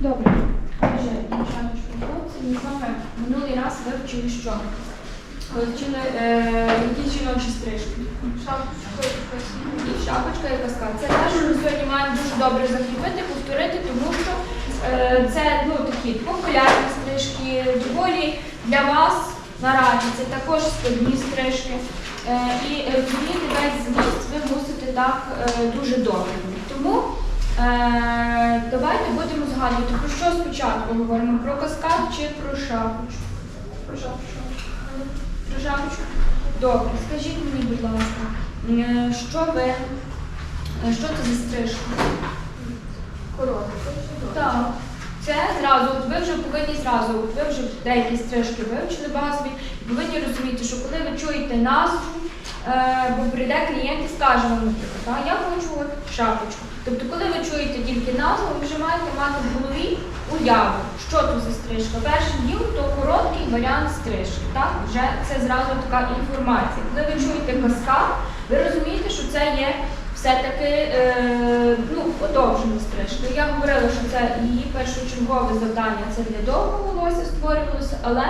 Добре. Отже, дівчаточки, хлопці, ми з вами минулий раз вивчили що? Вивчили е, які жіночі стрижки. І шапочка і каскад. Це те, що ми сьогодні маємо дуже добре закріпити, повторити, тому що е, це ну, такі популярні стрижки, доволі для вас наразі це також складні стрижки. Е, і розуміти весь зміст ви мусите так е, дуже добре. Тому е, давайте будемо згадувати, про що спочатку говоримо? Про каскад чи про шапочку? Про шапочку. Про шапочку? Добре, скажіть мені, будь ласка, е, що ви, е, що це за стрижка? Коротко. Так. Це зразу, от ви вже повинні зразу, от ви вже деякі стрижки вивчили базові, повинні розуміти, що коли ви чуєте назву, бо прийде клієнт і скаже вам, наприклад, «А, я хочу от шапочку. Тобто, коли ви чуєте тільки назву, ви вже маєте мати в голові уяву, що тут за стрижка. Перший діл то короткий варіант стрижки. Так? Вже це зразу така інформація. Коли ви чуєте каскад, ви розумієте, що це є все-таки е, ну, подовжена стрижка. Я говорила, що це її першочергове завдання це для довгого волосся створювалося, але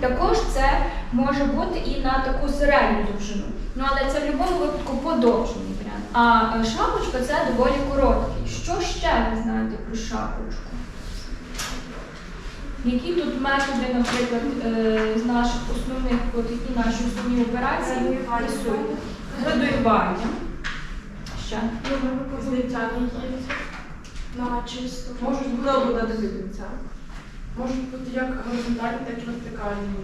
також це може бути і на таку середню довжину. Ну але це в будь-якому випадку подовжений варіант. А е, шапочка це доволі короткий. Що ще ви знаєте про шапочку? Які тут методи, наприклад, е, з наших основних, от які наші основні операції присутні? Градуювання. Ще. Злиття на чисто. Можуть бути буде до злиття. Можуть бути як горизонтальні, так і вертикальні.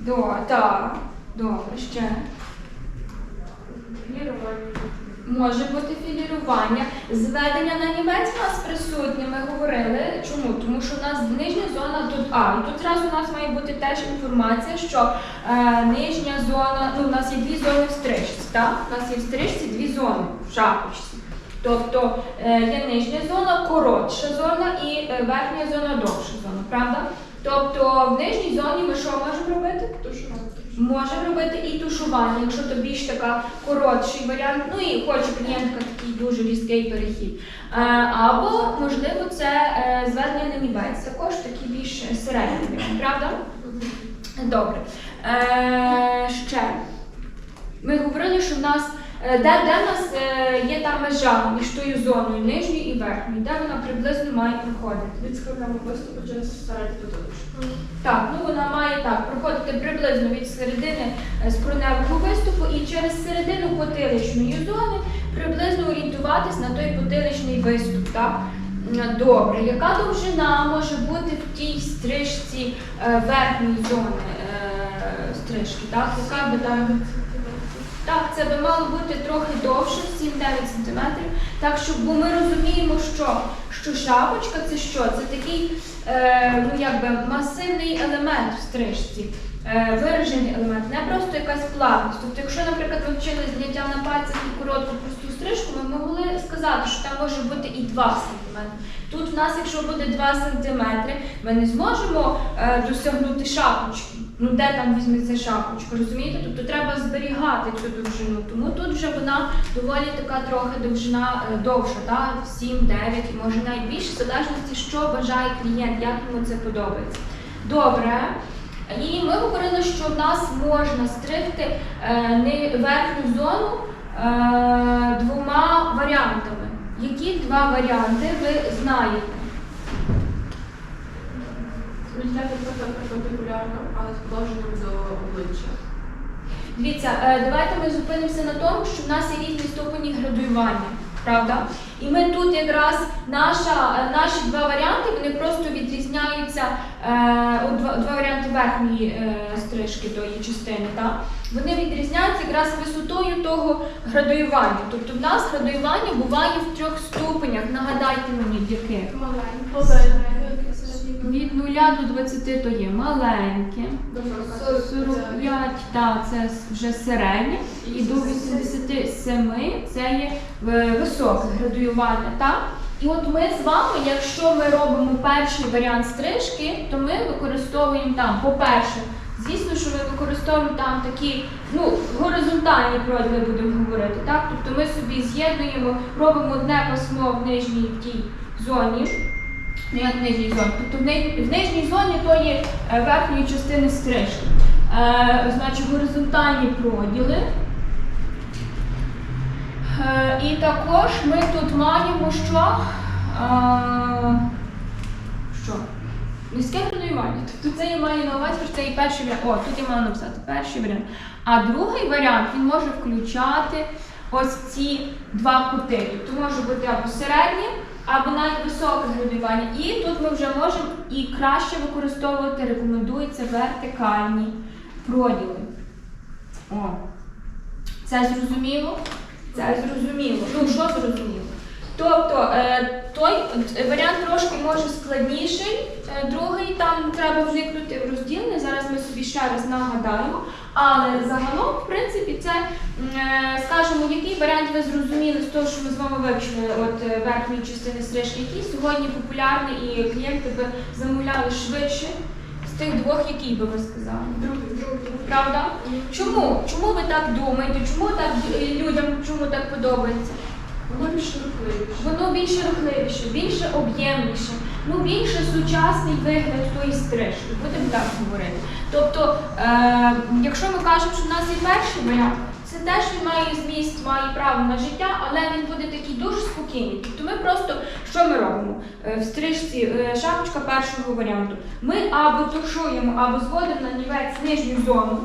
До, так. Добре, ще. Філірування. Може бути філірування. Зведення на німець у нас присутні, ми говорили. Чому? Тому що у нас нижня зона тут А. І тут зразу у нас має бути теж інформація, що е, нижня зона, ну у нас є дві зони в стрижці. Так? У нас є в стрижці дві зони в шапочці. Тобто е, є нижня зона, коротша зона і е, верхня зона довша зона, правда? Тобто в нижній зоні ми що можемо робити? Тушувати. Можемо робити і тушування, якщо то більш така коротший варіант. Ну і хоче клієнтка такий дуже різкий перехід. Е, або, можливо, це е, зведення на нівець, також такий більш середній правда? Добре. Е, ще. Ми говорили, що в нас де, де в нас е, є та межа між тою зоною нижньою і верхньою, де вона приблизно має проходити. Від складного виступу через середню точку. Так, ну вона має так проходити приблизно від середини е, скроневого виступу і через середину потиличної зони приблизно орієнтуватись на той потиличний виступ. Так? Добре, яка довжина може бути в тій стрижці е, верхньої зони е, стрижки? Так, яка би там так, це би мало бути трохи довше, 7-9 см. Так, щоб бо ми розуміємо, що, що шапочка це що? Це такий е, ну, якби масивний елемент в стрижці. Е, виражений елемент, не просто якась плавність. Тобто, якщо, наприклад, ви вчили зняття на пальцях і коротку просту стрижку, ми могли сказати, що там може бути і 2 см. Тут в нас, якщо буде 2 см, ми не зможемо е, досягнути шапочки. Ну де там візьметься шапочка, розумієте? Тобто треба зберігати цю довжину. Тому тут вже вона доволі така трохи довжина е, довша, так? 7, 9 і може навіть більше, в залежності, що бажає клієнт, як йому це подобається. Добре. І ми говорили, що в нас можна стригти е, не верхню зону е, двома варіантами. Які два варіанти ви знаєте? Злиття перпендикулярно, але з подовженням до обличчя. Дивіться, е, давайте ми зупинимося на тому, що в нас є різні ступені градуювання, правда? І ми тут якраз наша, е, наші два варіанти, вони просто відрізняються, е, два, два варіанти верхньої е, стрижки тої частини, так? Вони відрізняються якраз висотою того градуювання. Тобто в нас градуювання буває в трьох ступенях. Нагадайте мені, в яких? Маленьке. Від 0 до 20 то є маленьке. 45, так, це вже середнє, і до 87 це є е, високе градуювання. Так? І от ми з вами, якщо ми робимо перший варіант стрижки, то ми використовуємо там, по-перше, звісно, що ми використовуємо там такі ну, горизонтальні проділи, будемо говорити. Так? Тобто ми собі з'єднуємо, робимо одне пасмо в нижній тій зоні. Ну, як в нижній зоні. Тобто в, ни- в нижній зоні тої е, верхньої частини стрижки. Е, значить, горизонтальні проділи. Е, і також ми тут маємо що? Е, що? Низьке градуювання. Тобто це я маю на увазі, що це і перший варіант. О, тут я маю написати перший варіант. А другий варіант він може включати ось ці два кути. Тобто може бути або середнє, або навіть високе грудування. І тут ми вже можемо і краще використовувати, рекомендуються вертикальні проділи. О. Це зрозуміло? Це зрозуміло. Ну, що зрозуміло? Тобто е, той е, варіант трошки може складніший, е, другий там треба вникнути в розділення. Зараз ми собі ще раз нагадаємо. Але загалом, в принципі, це, е, скажімо, який варіант ви зрозуміли з того, що ми з вами вивчили от верхньої частини стрижки, який сьогодні популярний і клієнти би замовляли швидше з тих двох, який би ви сказали? Другий. Правда? Чому? Чому ви так думаєте? Чому так людям чому так подобається? Воно більше рухливіше. Воно більше рухливіше, більше об'ємніше, ну більше сучасний вигляд тої стрижки, будемо так говорити. Тобто, е, якщо ми кажемо, що в нас є перший варіант, це теж він має зміст, має право на життя, але він буде такий дуже спокійний. Тобто ми просто що ми робимо? Е, в стрижці е, шапочка першого варіанту. Ми або тушуємо, або зводимо на нівець нижню зону.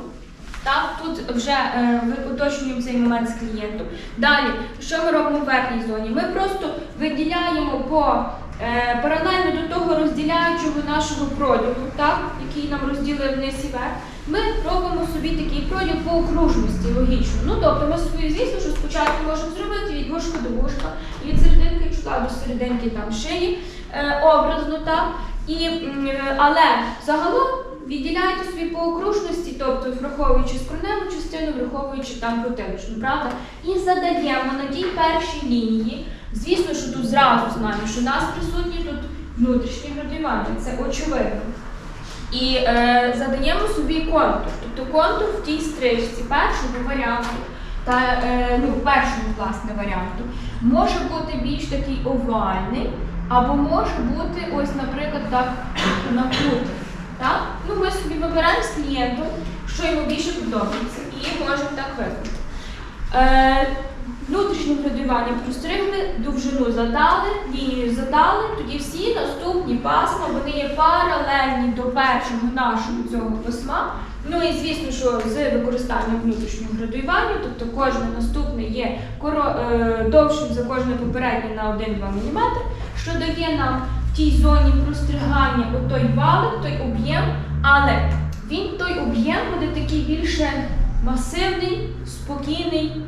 Так, тут вже е, ви уточнюємо цей момент з клієнтом. Далі, що ми робимо в верхній зоні? Ми просто виділяємо по е, паралельно до того розділяючого нашого проділу, так, який нам розділив вниз і вверх. Ми робимо собі такий проділ по окружності, логічно. Ну тобто ми собі, звісно, що спочатку можемо зробити від вушка до вушка, від серединки чола до серединки там шиї, е, образно так. І, е, але загалом відділяйте собі по окружності, тобто враховуючи скроневу частину, враховуючи там потиличну, правда? І задаємо на тій першій лінії. Звісно, що тут зразу знаємо, що у нас присутні тут внутрішні градуювання, це очевидно. І е, задаємо собі контур. Тобто контур в тій стрижці першого варіанту та е, ну, першого власне варіанту може бути більш такий овальний, або може бути ось, наприклад, так накрутий. Так? Ну, ми собі вибираємо з клієнтом, що йому більше подобається, і можемо так виконати. Е, внутрішнє градуювання простригли, довжину задали, лінію задали, тоді всі наступні пасма вони є паралельні до першого нашого цього письма. Ну і звісно, що з використанням внутрішнього градуювання, тобто кожне наступне є е, довшим за кожне попереднє на 1-2 мм, що дає нам тій зоні простригання отой валик, той об'єм, але він той об'єм буде такий більше масивний, спокійний,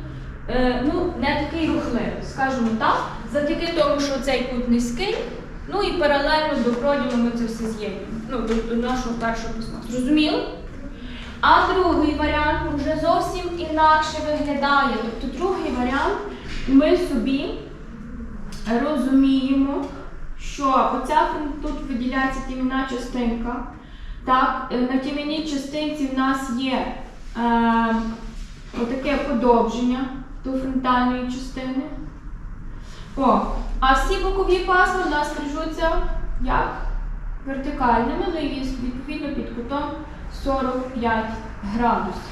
е, ну не такий рухливий, скажімо так, завдяки тому, що цей кут низький, ну і паралельно до проділу ми це все з'єднуємо. Ну, до, до нашого першого письма. Зрозуміло? А другий варіант вже зовсім інакше виглядає. Тобто другий варіант ми собі розуміємо, що оця тут виділяється тім'яна частинка. Так, е, на тім'яній частинці в нас є е, отаке подовження до фронтальної частини. О, а всі бокові пасми у нас стрижуться як? Вертикальними, ну і відповідно під кутом 45 градусів.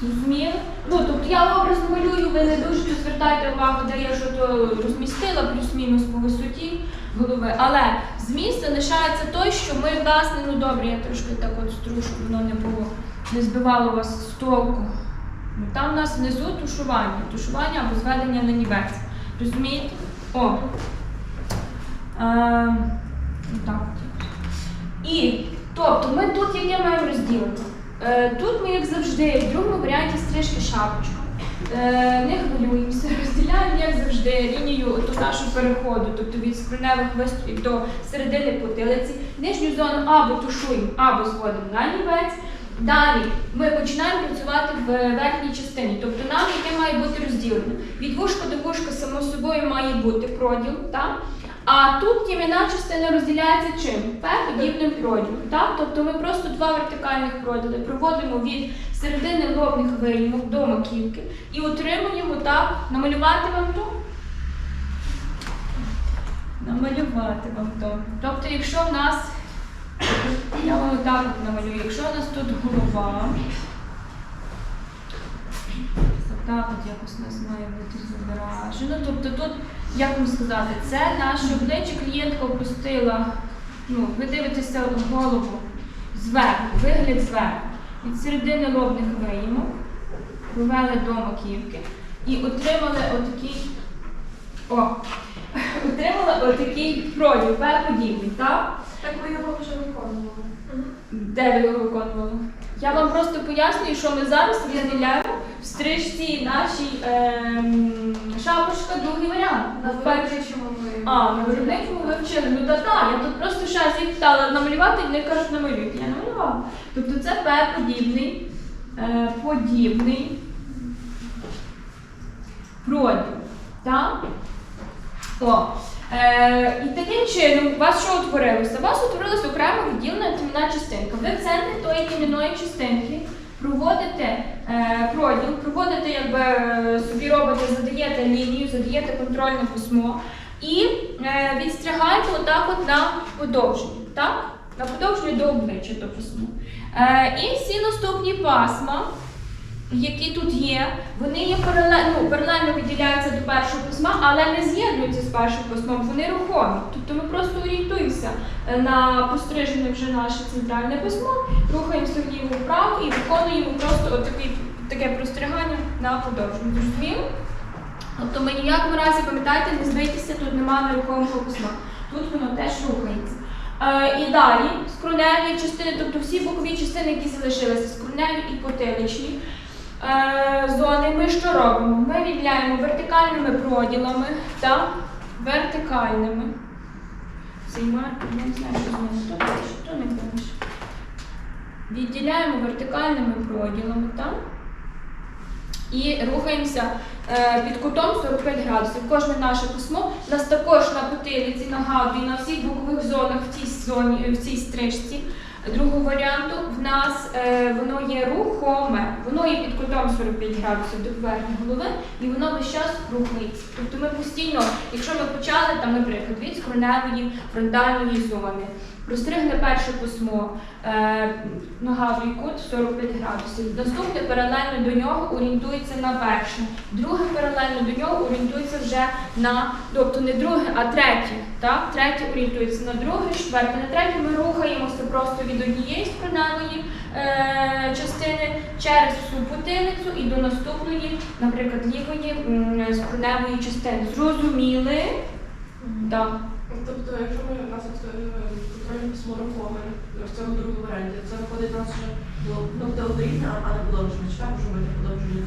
Зрозуміли? Ну, тобто я образно малюю, ви не дуже звертайте увагу, де я що розмістила, плюс-мінус по висоті голови. Але зміст залишається той, що ми, власне, ну добре, я трошки так от стру, щоб воно не було, не збивало вас з толку. Ну, там у нас внизу тушування. Тушування або зведення на нівець. Розумієте? О. Е, так. І тобто ми тут яке маємо розділити? Е, тут ми, як завжди, в другому варіанті стрижки шапочка. Е, не хвилюємося, розділяємо, як завжди, лінію ту нашого переходу, тобто від скроневих виступів до середини потилиці. Нижню зону або тушуємо, або зводимо на нівець. Далі ми починаємо працювати в верхній частині, тобто нам яке має бути розділено. Від вушка до вушка, само собою, має бути проділ. Так? А тут тім'яна частина розділяється чим? П-подібним проділом. Так? Тобто ми просто два вертикальних проділи проводимо від середини лобних виїмок до маківки і отримуємо так, намалювати вам тут. Намалювати. вам то. Тобто, якщо в нас, я вам отак от намалюю, якщо в нас тут голова, так от якось нас має бути зображено. Тобто тут, як вам сказати, це наше обличчя клієнтка опустила. Ну, ви дивитеся голову зверху, вигляд зверху. Від середини лобних виїмок провели до маківки і отримали отакий. О, отримали отакий проділ, переподібний, так? Так ви його вже виконували. Де ви його виконували? Я вам просто пояснюю, що ми зараз виділяємо в стрижці нашій ем, шапочка, другий варіант. На виробничому ми. А, на виробничому ви вчили. Ну та та, я тут просто ще раз їх питала намалювати, і вони кажуть намалюйте. Я намалювала. Тобто це П подібний, е, подібний проділ. Так? О. Е, і таким чином у вас що утворилося? У вас утворилася окремо відділена тімна частинка. Ви в центрі тої тім'яної частинки проводите е, проділ, проводите, якби е, собі робите, задаєте лінію, задаєте контрольне письмо і е, відстрягаєте отак от на подовження. Так? На подовження до обличчя то письмо. І всі наступні пасма які тут є, вони є паралельно, ну, паралельно виділяються до першого письма, але не з'єднуються з першим письмом, вони рухомі. Тобто ми просто орієнтуємося е, на пострижене вже наше центральне письмо, рухаємося вліво вправо і виконуємо просто отакий, таке простригання на подовження. Зрозуміло? Тобто ми ні в якому разі, пам'ятайте, не збийтеся, тут немає нерухомого письма. Тут воно теж рухається. Е, і далі скроневі частини, тобто всі бокові частини, які залишилися, скроневі і потиличні зони, ми що робимо? Ми відділяємо вертикальними проділами та вертикальними. Відділяємо вертикальними проділами там і рухаємося е, під кутом 45 градусів. Кожне наше письмо нас також на потилиці нагадує на всіх бокових зонах в цій зоні, в цій стрижці. Другого варіанту в нас е, воно є рухоме, воно є під кутом 45 градусів до поверхні голови, і воно весь час рухається. Тобто ми постійно, якщо ми почали там, наприклад, від скроневої фронтальної зони, розстригли перше письмо, е, нагадую кут 45 градусів. Наступне паралельно до нього орієнтується на перше, друге паралельно до нього орієнтується вже на, тобто не друге, а третє. Так? Третє орієнтується на друге, четверте, на третє ми рухаємося просто від однієї скроневої е, частини через всю потилицю і до наступної, наприклад, лівої м, частини. Зрозуміли? Так. Тобто, якщо ми у нас от, е, контрольне письмо рухоме в цьому другому варіанті, це виходить нас вже до ну, буде а не подовжене. Чи так може бути подовжене?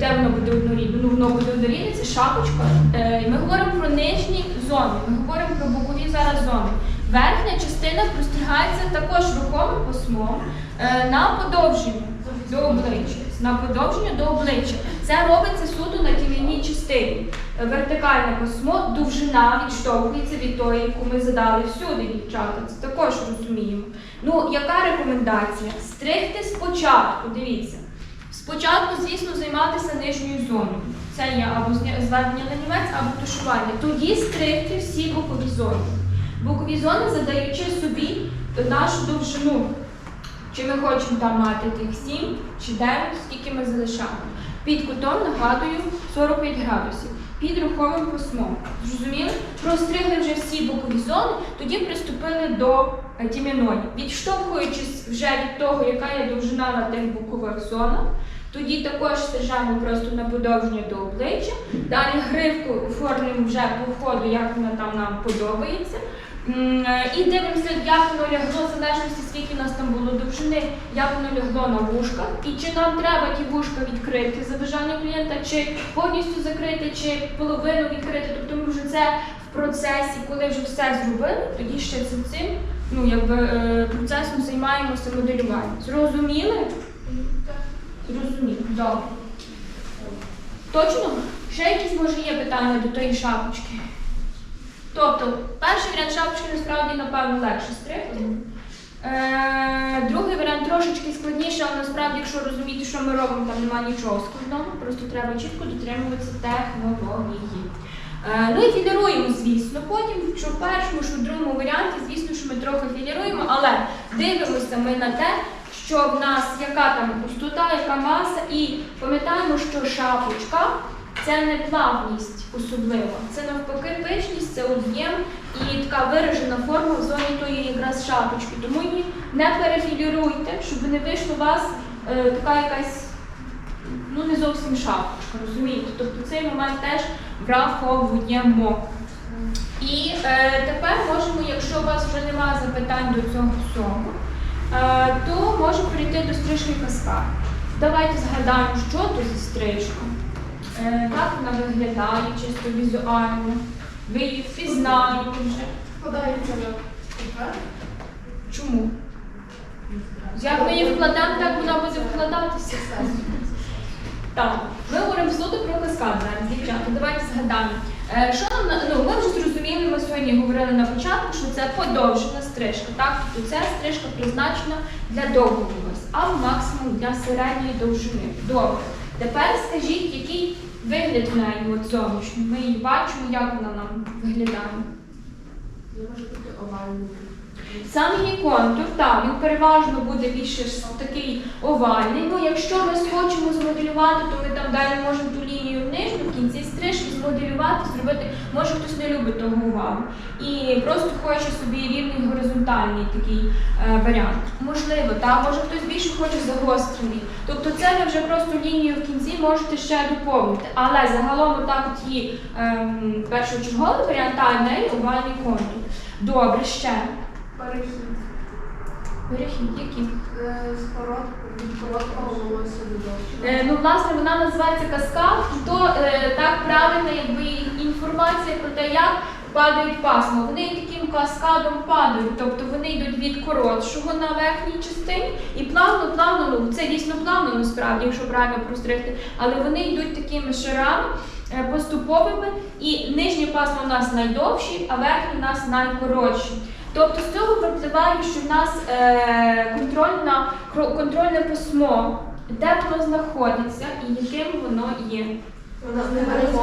Де воно буде однорідне? Ну, воно буде однорідне, це шапочка. Е, ми говоримо про нижні зони, ми говоримо про бокові зараз зони. Верхня частина простригається також рухомим письмом е, на подовження до обличчя. На подовження до обличчя. Це робиться суто на тіляній частині. Вертикальне письмо, довжина відштовхується від тої, яку ми задали всюди, дівчата. Це також розуміємо. Ну, яка рекомендація? Стригти спочатку, дивіться. Спочатку, звісно, займатися нижньою зоною. Це є або зведення на німець, або тушування. Тоді стригти всі бокові зони. Бокові зони задаючи собі нашу довжину. Чи ми хочемо там мати тих 7 чи 9, скільки ми залишаємо. Під кутом, нагадую, 45 градусів. Під рухомим письмом. Зрозуміли? Простригли вже всі бокові зони, тоді приступили до е, тім'яної. Відштовхуючись вже від того, яка є довжина на тих бокових зонах, тоді також стежаємо просто на подовження до обличчя. Далі гривку оформлюємо вже по ходу, як вона там нам подобається. Е, І дивимося, як воно лягло, в залежності, скільки нас там було довжини, як воно лягло на вушках, і чи нам треба ті вушка відкрити за бажанням клієнта, чи повністю закрити, чи половину відкрити. Тобто ми вже це в процесі, коли вже все зробили, тоді ще цим ну, якби, е, процесом займаємося моделюванням. Зрозуміли? Зрозуміло. Добре. Точно? Ще якісь може є питання до тої шапочки? Тобто, перший варіант шапочки насправді, напевно, легше стригти. Е, другий варіант трошечки складніше, але насправді, якщо розуміти, що ми робимо, там немає нічого складного, просто треба чітко дотримуватися технології. Е, Ну і філіруємо, звісно. Потім, що в першому, що в другому варіанті, звісно, що ми трохи філіруємо, але дивимося ми на те, що в нас яка там густота, яка маса, і пам'ятаємо, що шапочка це не плавність особливо, це навпаки пишність, це об'єм і така виражена форма в зоні тої якраз шапочки. Тому її не перефіліруйте, щоб не вийшло у вас е, така якась ну не зовсім шапочка, розумієте? Тобто цей момент теж враховуємо. І е, тепер можемо, якщо у вас вже немає запитань до цього всього, е, то можемо перейти до стрижки каскад. Давайте згадаємо, що то за стрижка, е, як вона виглядає чисто візуально. Ви її впізнаєте вже. Складається на тепер. Чому? Як ми її вкладемо, так вона буде вкладатися. Так, ми говоримо суто про каскад зараз, дівчата. Давайте згадаємо. Е, Що нам ну, ми вже зрозуміли, ми сьогодні говорили на початку, що це подовжена стрижка. Так, тобто ця стрижка призначена для довгого волосся, а максимум для середньої довжини. Добре. Тепер скажіть, який вигляд неї от зовнішній. Ми її бачимо, як вона нам виглядає. Може бути овальний. Сам її контур, так, він переважно буде більше такий овальний. Ну, якщо ми схочемо змоделювати, то ми там далі можемо ту лінію нижню кінці змоделювати, зробити. Може хтось не любить того овалу. І просто хоче собі рівний горизонтальний такий е, варіант. Можливо, так, може хтось більше хоче загострений. Тобто це ви вже просто лінію в кінці можете ще доповнити. Але загалом отак от її ем, першочерговий варіант, та в неї овальний контур. Добре, ще. Перехід. Перехід, які? Е, З короткого, від короткого волосся до довшого. Е, ну, власне, вона називається каскад, то е, так правильна якби інформація про те, як падають пасма. Вони таким каскадом падають, тобто вони йдуть від коротшого на верхній частині і плавно, плавно, ну це дійсно плавно насправді, якщо правильно простригти, але вони йдуть такими шарами. е, Поступовими і нижні пасма у нас найдовші, а верхні у нас найкоротші. Тобто з цього випливає, що в нас е, контрольна, контрольне письмо, де воно знаходиться і яким воно є. Не в.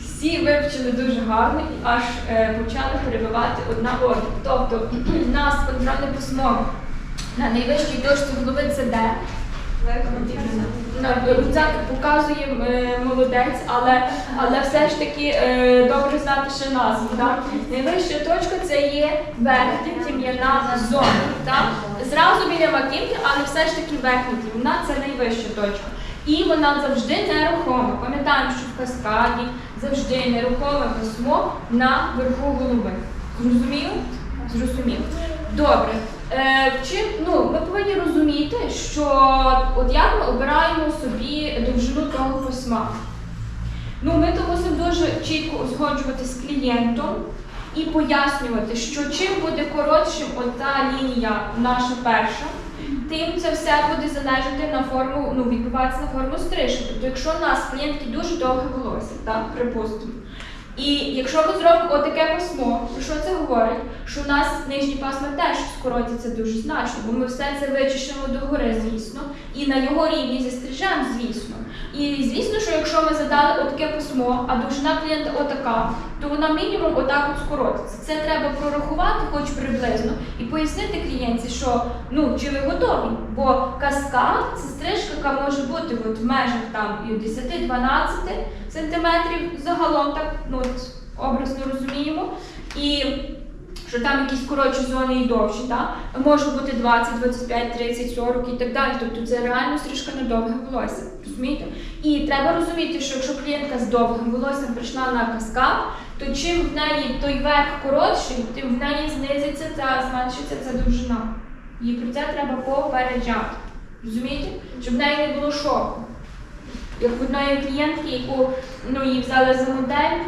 Всі вивчили дуже гарно і аж е, почали перебивати одна одну. Тобто у нас контрольне письмо на найвищій точці голови це де? На рюкзак показує е, молодець, але, але все ж таки е, добре знати ще назву. Найвища точка це є верхня тім'яна зона. Так? Зразу біля маківки, але все ж таки верхня тім'яна це найвища точка. І вона завжди нерухома. Пам'ятаємо, що в каскаді завжди нерухоме письмо на верху голови. Зрозуміло? Зрозуміло. Добре. Е, ну, ми повинні розуміти, що от як ми обираємо собі довжину того письма. Ну, ми то мусимо дуже чітко узгоджувати з клієнтом і пояснювати, що чим буде коротшим ота лінія наша перша, тим це все буде залежати на форму, ну, відбуватися на форму стрижки. Тобто, якщо у нас клієнтки дуже довге волосся, так, припустимо. І якщо ми зробимо отаке письмо, то що це говорить? Що у нас нижні пасма теж скоротяться дуже значно, бо ми все це вичищимо догори, звісно, і на його рівні застрижемо, звісно. І звісно, що якщо ми задали отаке письмо, а довжина клієнта отака, то вона мінімум отак от скоротиться. Це треба прорахувати, хоч приблизно, і пояснити клієнтці, що ну чи ви готові? Бо каскад це стрижка, яка може бути от в межах там 10-12 сантиметрів загалом, так ну образно розуміємо. І що там якісь коротші зони і довші, так? може бути 20, 25, 30, 40 і так далі. Тобто це реально стрижка на довге волосся. Розумієте? І треба розуміти, що якщо клієнтка з довгим волоссям прийшла на каскад, то чим в неї той верх коротший, тим в неї знизиться та зменшиться ця довжина. І про це треба попереджати. Розумієте? Щоб в неї не було шоку. Як в одної клієнтки, яку ну, її взяли за модель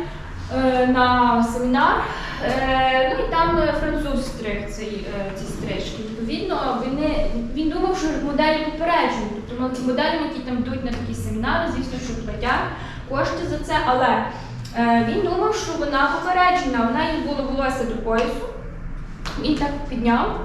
е, на семінар, е, ну і там е, француз стриг цей, е, ці стрижки. Відповідно, він, не- він думав, що моделі попереджені. Мо- моделям, які там йдуть на такі семінари, звісно, що платять кошти за це, але е, він думав, що вона попереджена, в неї було волосся до поясу. Він так підняв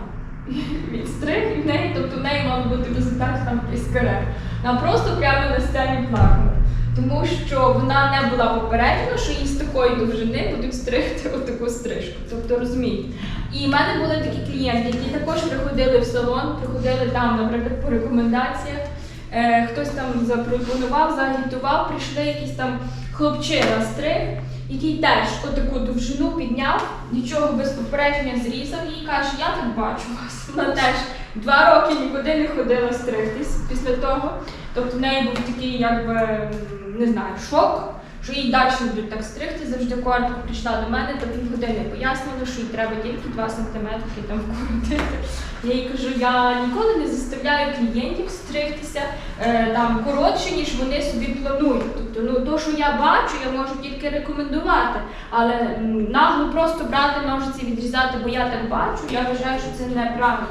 відстриг, і в неї, тобто в неї мав бути в результаті там якийсь каре. Вона просто прямо на сцені плакала. Тому що вона не була попереджена, що їй з такої довжини будуть стригти отаку стрижку. Тобто розумієте. І в мене були такі клієнти, які також приходили в салон, приходили там, наприклад, по рекомендаціях. Е, хтось там запропонував, заагітував, прийшли якісь там хлопчина стриг, який теж отаку довжину підняв, нічого без попередження зрізав і каже, я так бачу вас. Вона теж два роки нікуди не ходила стригтись після того. Тобто в неї був такий, якби не знаю, шок, що їй далі будуть так стригти. Завжди коротко прийшла до мене, та півгодини пояснила, що їй треба тільки 2 сантиметри там вкоротити. Я їй кажу, я ніколи не заставляю клієнтів стригтися е, там коротше, ніж вони собі планують. Тобто, ну то, що я бачу, я можу тільки рекомендувати. Але нагло просто брати ножиці, відрізати, бо я так бачу, я вважаю, що це неправильно.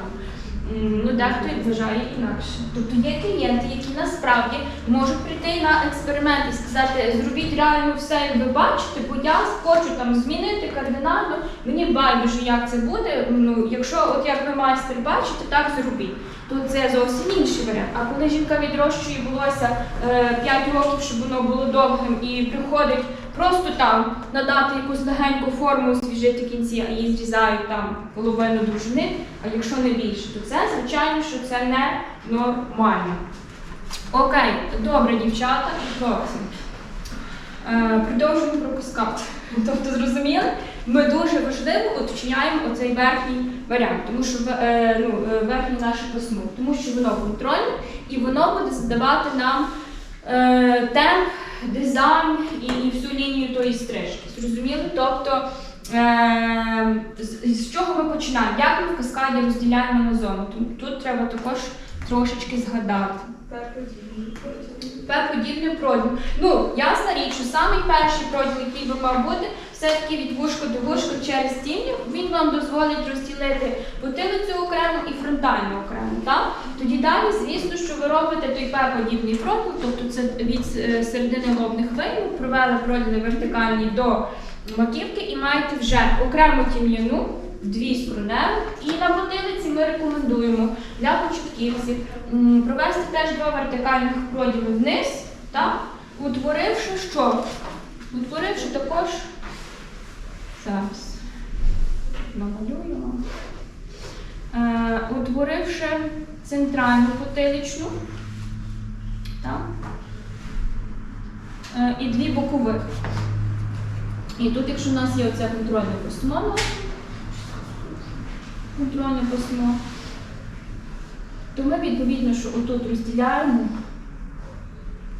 Ну, дехто і вважає інакше. Тобто є клієнти, які насправді можуть прийти на експеримент і сказати, зробіть реально все, як ви бачите, бо я хочу там змінити кардинально. Мені байдуже, як це буде. Ну, якщо от як ви майстер бачите, так зробіть. То це зовсім інший варіант. А коли жінка відрощує волосся е, 5 років, щоб воно було довгим, і приходить просто там надати якусь легеньку форму, освіжити кінці, а їй зрізають там половину довжини, а якщо не більше, то це звичайно, що це не нормально. Окей, добре, дівчата, хлопці. Е, продовжуємо про каскад. Тобто, зрозуміли, ми дуже важливо уточняємо оцей верхній варіант, тому що е, ну, е, верхнє наше письмо, тому що воно контрольне і воно буде задавати нам е, темп, дизайн і, і всю лінію тої стрижки. Зрозуміли? Тобто, е, з, з чого ми починаємо? Як ми в каскаді розділяємо на зону? Тут, тут треба також трошечки згадати. П-подібний проділ. Ну, ясна річ, що самий перший проділ, який би мав бути, все-таки від вушка до вушка через тім'я, він вам дозволить розділити потилицю окремо і фронтальну окремо. Так? Тоді далі, звісно, що ви робите той П-подібний проділ, тобто це від е, середини лобних виймів, провели проділи вертикальні до маківки і маєте вже окрему тім'яну, дві скроневі, і на потилиці ми рекомендуємо для початківців провести теж два вертикальних проділи вниз, так? утворивши що? Утворивши також зараз намалюю вам. Е, утворивши центральну потиличну, так? Е, і дві бокових. І тут, якщо у нас є оце контрольне письмо, контрольне письмо, то ми відповідно, що отут розділяємо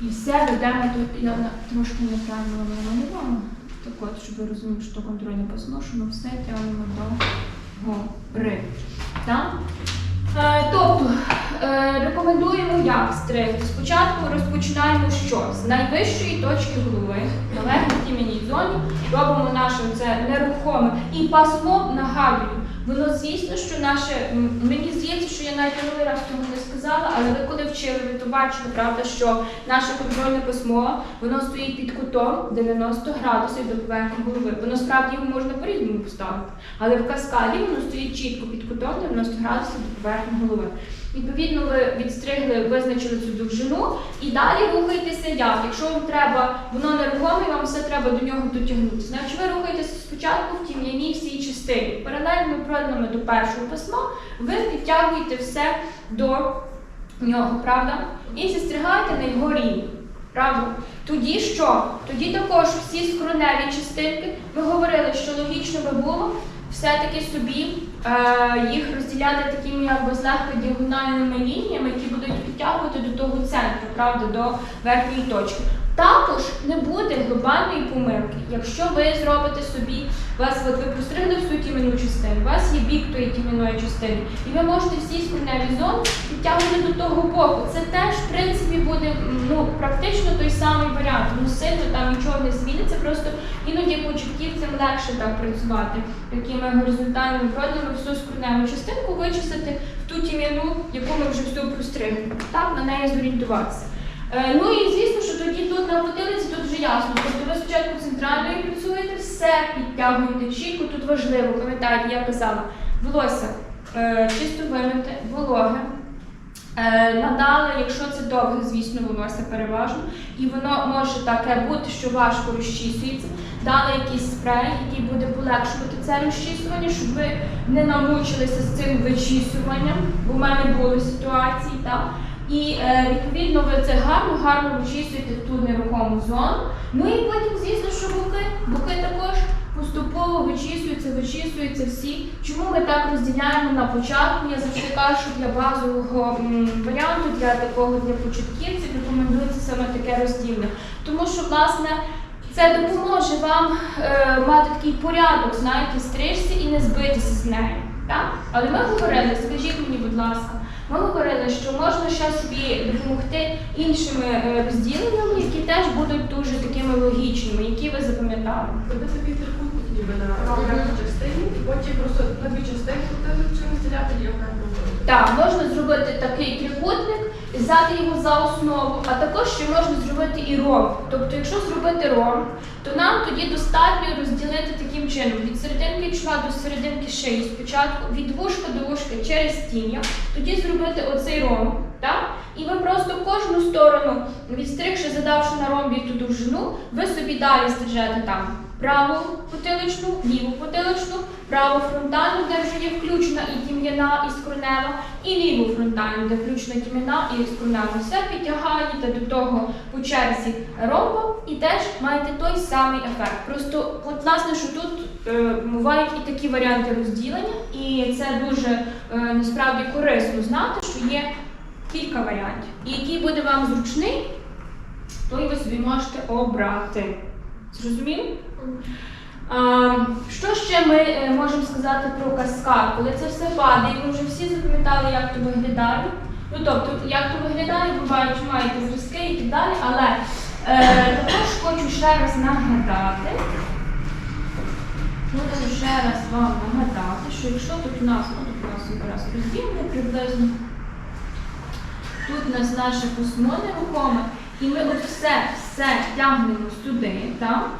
і все ведемо тут. Я трошки неправильно намалювала. Так от, щоб ви розуміли, що то контрольне посношено, все тягнемо до гори. Е, тобто, е, рекомендуємо як стригти. Спочатку розпочинаємо що? З найвищої точки голови, на легкій тіменій зоні, робимо наше це нерухоме. І пасмо нагадую. Воно звісно, що наше, мені здається, що я навіть минулий раз тому не сказала, але ви коли вчили, ви то бачили, правда, що наше контрольне письмо, воно стоїть під кутом 90 градусів до поверхні голови. Воно справді його можна по-різному поставити. Але в каскаді воно стоїть чітко під кутом 90 градусів до поверхні голови. Відповідно, ви відстригли, визначили цю довжину і далі рухайтеся як. Якщо вам треба, воно нерухоме, вам все треба до нього дотягнутися. Значить, ви рухаєтеся спочатку в тім'яній всій частині. Паралельними пройденими до першого письма ви підтягуєте все до нього, правда? І зістригаєте на його рівні. Правда? Тоді що? Тоді також всі скроневі частинки, ми говорили, що логічно би було все-таки собі їх розділяти такими якби злегка діагональними лініями, які будуть підтягувати до того центру, правда, до верхньої точки. Також не буде глобальної помилки, якщо ви зробите собі, вас от ви простригли всю тім'яну частину, у вас є бік тої тім'яної частини, і ви можете всі спільневі зони підтягнути до того боку. Це теж, в принципі, буде ну, практично той самий варіант. Ну, сильно там нічого не зміниться, просто іноді початківцям легше так працювати, такими горизонтальними проділами всю скроневу частинку вичистити в ту тім'яну, яку ми вже всю простригли. Так, на неї зорієнтуватися. Е, ну і звісно, що тоді тут на потилиці тут вже ясно. Тобто ви спочатку центральною працюєте, все підтягуєте чітко, тут важливо, пам'ятаєте, я казала, волосся е, чисто вимите, вологе. Е, надали, якщо це довге, звісно, волосся переважно, і воно може таке бути, що важко розчісується. Дали якийсь спрей, який буде полегшувати це розчісування, щоб ви не намучилися з цим вичісуванням, бо в мене були ситуації, так. І е, відповідно ви це гарно, гарно вичісуєте ту нерухому зону. Ну і потім, звісно, що боки, боки також поступово вичісуються, вичісуються всі. Чому ми так розділяємо на початку? Я завжди кажу, що для базового варіанту, для такого для початківців рекомендується саме таке розділення. Тому що, власне, це допоможе вам е, мати такий порядок, знаєте, стрижці і не збитися з нею. Так? Але ми говорили, скажіть мені, будь ласка, ми говорили, що можна ще собі допомогти іншими е, розділеннями, які теж будуть дуже такими логічними, які ви запам'ятали. Ніби на окремій частині, і потім просто на дві частини крутити чи розділяти і окремо. Так, можна зробити такий трикутник, взяти його за основу, а також ще можна зробити і ром. Тобто, якщо зробити ром, то нам тоді достатньо розділити таким чином від серединки чола до серединки шиї спочатку, від вушка до вушка через тім'я, тоді зробити оцей ром. Так? І ви просто кожну сторону, відстригши, задавши на ромбі ту довжину, ви собі далі стрижете там праву потиличну, ліву потиличну, праву фронтальну, де вже є включена і тім'яна, і скронева, і ліву фронтальну, де включена тім'яна і скронева. Все підтягаєте до того по черзі ромба і теж маєте той самий ефект. Просто, от, власне, що тут е, бувають і такі варіанти розділення, і це дуже е, насправді корисно знати, що є кілька варіантів. І який буде вам зручний, той ви собі можете обрати. Зрозуміли? А, що ще ми е, можемо сказати про каскад? Коли це все падає, ви вже всі запам'ятали, як то виглядає. Ну тобто, як то виглядає, бувають, маєте зразки і так далі, але е, також хочу ще раз нагадати. Хочу ще раз вам нагадати, що якщо тут у нас, ну тут у нас якраз розділення приблизно, тут у нас наше письмо нерухоме, і ми от все, все тягнемо сюди, так?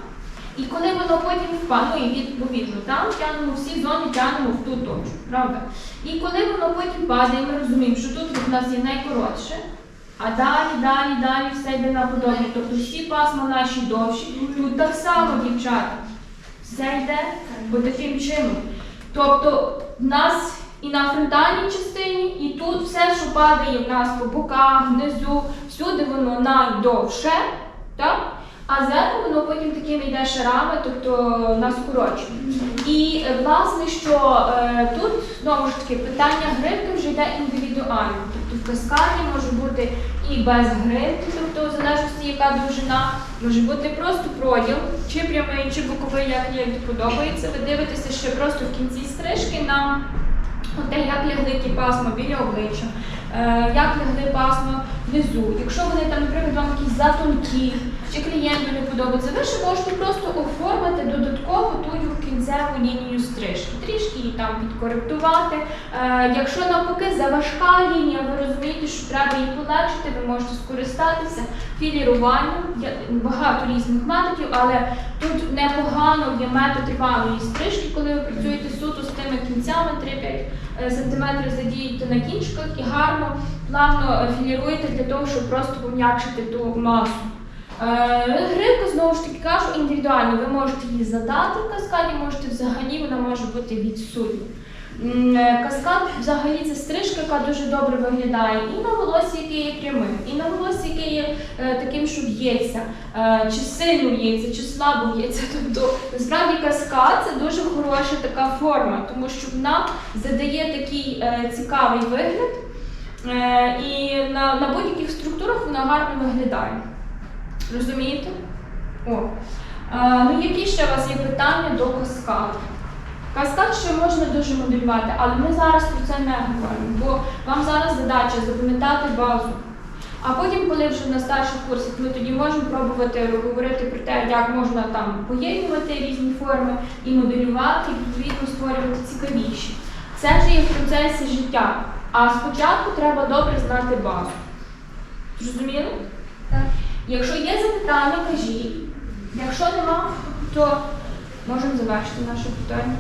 І коли воно потім впаде, ну і відповідно, там тягнемо всі зони, тягнемо в ту точку, правда? І коли воно потім падає, ми розуміємо, що тут в нас є найкоротше, а далі, далі, далі все йде на подобне. Тобто всі пасма наші довші. Тут так само, дівчата. Все йде по таким чином. Тобто в нас і на фронтальній частині, і тут все, що падає в нас по боках, внизу, всюди воно найдовше, так? А зверху воно потім такими йде шарами, тобто на скорочення. І е, власне, що е, тут знову ж таки питання гривки вже йде індивідуально. Тобто в каскаді може бути і без гривки, тобто в залежності, яка довжина, може бути просто проділ, чи прямий, чи боковий, як клієнту подобається. Ви дивитеся ще просто в кінці стрижки на те, як лягли ті пасма біля обличчя, е, як лягли пасма внизу. Якщо вони там, наприклад, вам якісь затонкі, чи клієнту не подобається, ви ще можете просто оформити додатково ту кінцеву лінію стрижки, трішки її там підкоректувати. Е, якщо навпаки заважка лінія, ви розумієте, що треба її полегшити, ви можете скористатися філіруванням. Багато різних методів, але тут непогано є метод рваної стрижки, коли ви працюєте суто з тими кінцями 3-5 см задієте на кінчиках і гарно, плавно філіруєте для того, щоб просто пом'якшити ту масу. Е, знову ж таки кажу, індивідуально. Ви можете її задати в каскаді, можете взагалі вона може бути відсутня. Е, Каскад взагалі це стрижка, яка дуже добре виглядає і на волосі, яке є прямим, і на волосі, яке є е, таким, що в'ється, чи сильно в'ється, чи слабо в'ється. Тобто, насправді каскад це дуже хороша така форма, тому що вона задає такий цікавий вигляд. Е, і на, на будь-яких структурах вона гарно виглядає. Розумієте? О. Е, ну, які ще у вас є питання до каскаду? Каскад ще можна дуже моделювати, але ми зараз про це не говоримо, бо вам зараз задача запам'ятати базу. А потім, коли вже на старших курсах, ми тоді можемо пробувати говорити про те, як можна там поєднувати різні форми і моделювати, і відповідно створювати цікавіші. Це вже є в процесі життя. А спочатку треба добре знати базу. Зрозуміло? Так. Якщо є запитання, кажіть. Якщо нема, то можемо завершити наше питання.